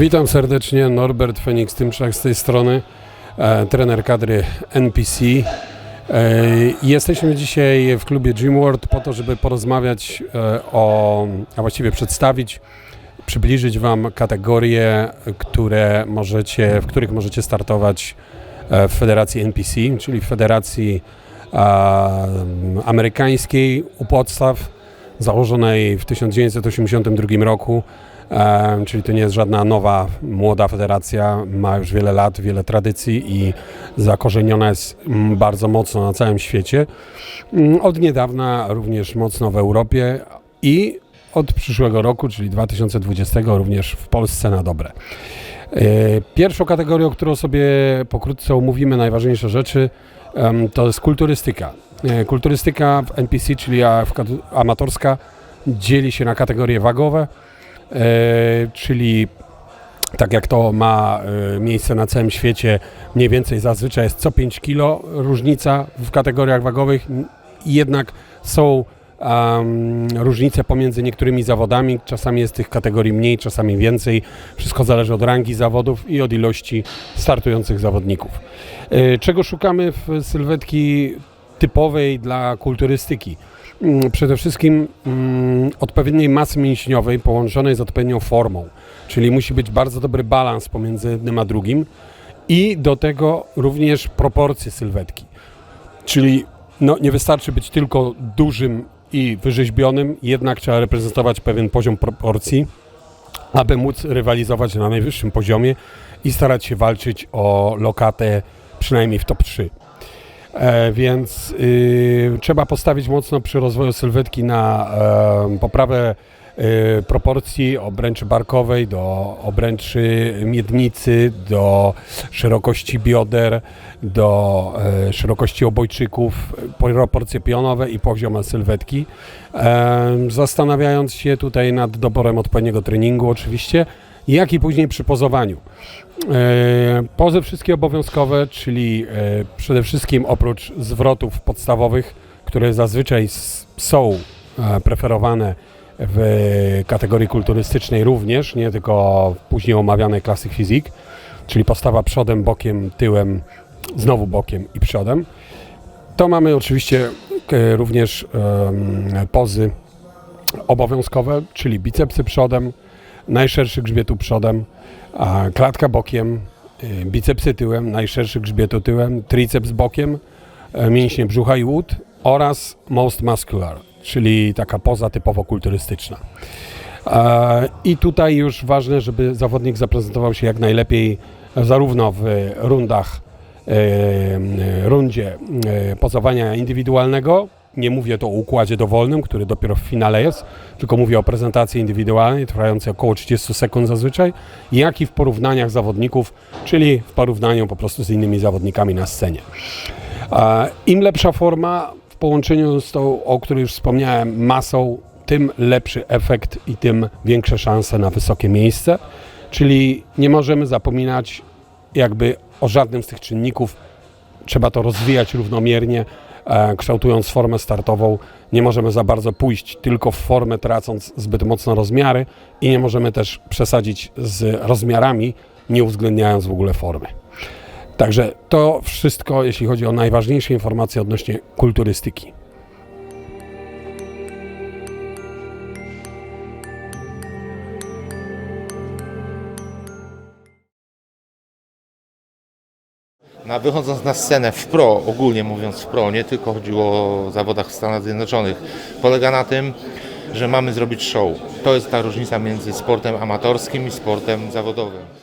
Witam serdecznie, Norbert Feniks Tymczak z tej strony, e, trener kadry NPC. E, jesteśmy dzisiaj w klubie Gymworld po to, żeby porozmawiać e, o, a właściwie przedstawić, przybliżyć Wam kategorie, które możecie, w których możecie startować e, w Federacji NPC, czyli w Federacji e, amerykańskiej u podstaw, założonej w 1982 roku. Czyli to nie jest żadna nowa, młoda federacja, ma już wiele lat, wiele tradycji i zakorzeniona jest mm, bardzo mocno na całym świecie. Mm, Od niedawna również mocno w Europie i od przyszłego roku, czyli 2020, również w Polsce na dobre. E, Pierwszą kategorią, którą sobie pokrótce omówimy, najważniejsze rzeczy, to jest kulturystyka. E, Kulturystyka w NPC, czyli amatorska, dzieli się na kategorie wagowe, e, czyli tak jak to ma e, miejsce na całym świecie, mniej więcej zazwyczaj jest co 5 kilo różnica w kategoriach wagowych, jednak są em, różnice pomiędzy niektórymi zawodami, czasami jest tych kategorii mniej, czasami więcej, wszystko zależy od rangi zawodów i od ilości startujących zawodników. Czego szukamy w sylwetki typowej dla kulturystyki? Mm, Przede wszystkim mm, odpowiedniej masy mięśniowej połączonej z odpowiednią formą, czyli musi być bardzo dobry balans pomiędzy jednym a drugim i do tego również proporcje sylwetki. Czyli no, nie wystarczy być tylko dużym i wyrzeźbionym, jednak trzeba reprezentować pewien poziom proporcji, aby móc rywalizować na najwyższym poziomie i starać się walczyć o lokatę przynajmniej w top 3. E, więc y, trzeba postawić mocno przy rozwoju sylwetki na e, poprawę y, proporcji obręczy barkowej do obręczy miednicy, do szerokości bioder, do e, szerokości obojczyków, proporcje pionowe i poziom sylwetki. Zastanawiając się tutaj nad doborem odpowiedniego treningu oczywiście, jak i później przy pozowaniu. E, Pozy wszystkie obowiązkowe, czyli e, przede wszystkim oprócz zwrotów podstawowych, które zazwyczaj są e, preferowane w kategorii kulturystycznej również, nie tylko później omawianej klasyk fizik, czyli postawa przodem, bokiem, tyłem, znowu bokiem i przodem. To mamy oczywiście również pozy obowiązkowe, czyli bicepsy przodem, najszerszy grzbietu przodem, klatka bokiem, y, bicepsy tyłem, najszerszy grzbietu tyłem, triceps bokiem, e, mięśnie brzucha i łód oraz most muscular, czyli taka poza typowo kulturystyczna. E, I tutaj już ważne, żeby zawodnik zaprezentował się jak najlepiej e, zarówno w rundach, rundzie pozowania indywidualnego, nie mówię tu o układzie dowolnym, który dopiero w finale jest, tylko mówię o prezentacji indywidualnej, trwającej około 30 sekund zazwyczaj, jak i w porównaniach zawodników, czyli w porównaniu po prostu z innymi zawodnikami na scenie. Im lepsza forma w połączeniu z tą, o której już wspomniałem, masą, tym lepszy efekt i tym większe szanse na wysokie miejsce. Czyli nie możemy zapominać jakby o żadnym z tych czynników. Trzeba to rozwijać równomiernie, kształtując formę startową. Nie możemy za bardzo pójść tylko w formę, tracąc zbyt mocno rozmiary i nie możemy też przesadzić z rozmiarami, nie uwzględniając w ogóle formy. Także to wszystko, jeśli chodzi o najważniejsze informacje odnośnie kulturystyki. Na, wychodząc na scenę w pro, ogólnie mówiąc w pro, nie tylko chodziło o zawodach w Stanach Zjednoczonych, polega na tym, że mamy zrobić show. To jest ta różnica między sportem amatorskim i sportem zawodowym.